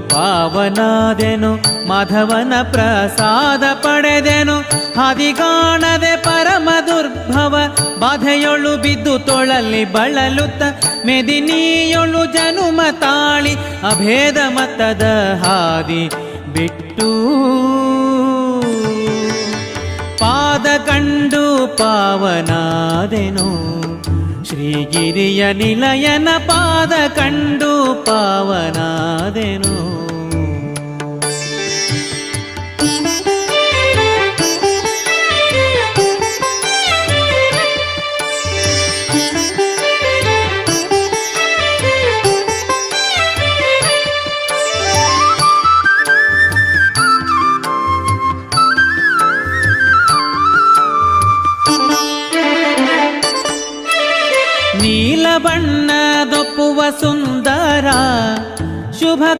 ಪಾವನಾದೆನು, ಮಾಧವನ ಪ್ರಸಾದ ಪಡೆದೆನು. ಹದಿಗಾಣದೆ ಪರಮ ದುರ್ಭವ, ಬಾಧೆಯೊಳು ಬಿದ್ದು ತೊಳಲಿ ಬಳಲುತ್ತ, ಮೆದಿನಿಯೊಳು ಜನುಮ ತಾಳಿ, ಅಭೇದ ಮತದ ಹಾದಿ ಬಿಟ್ಟು. ಪಾದ ಕಂಡು ಪಾವನಾದೆನು, ಶ್ರೀಗಿರಿಯ ನಿಲಯನ ಪಾದ ಕಂಡು ಪಾವನಾದೆನು ನೀಲ ಬಣ್ಣದೊಪ್ಪುವ ಸುಂದರ 슈퍼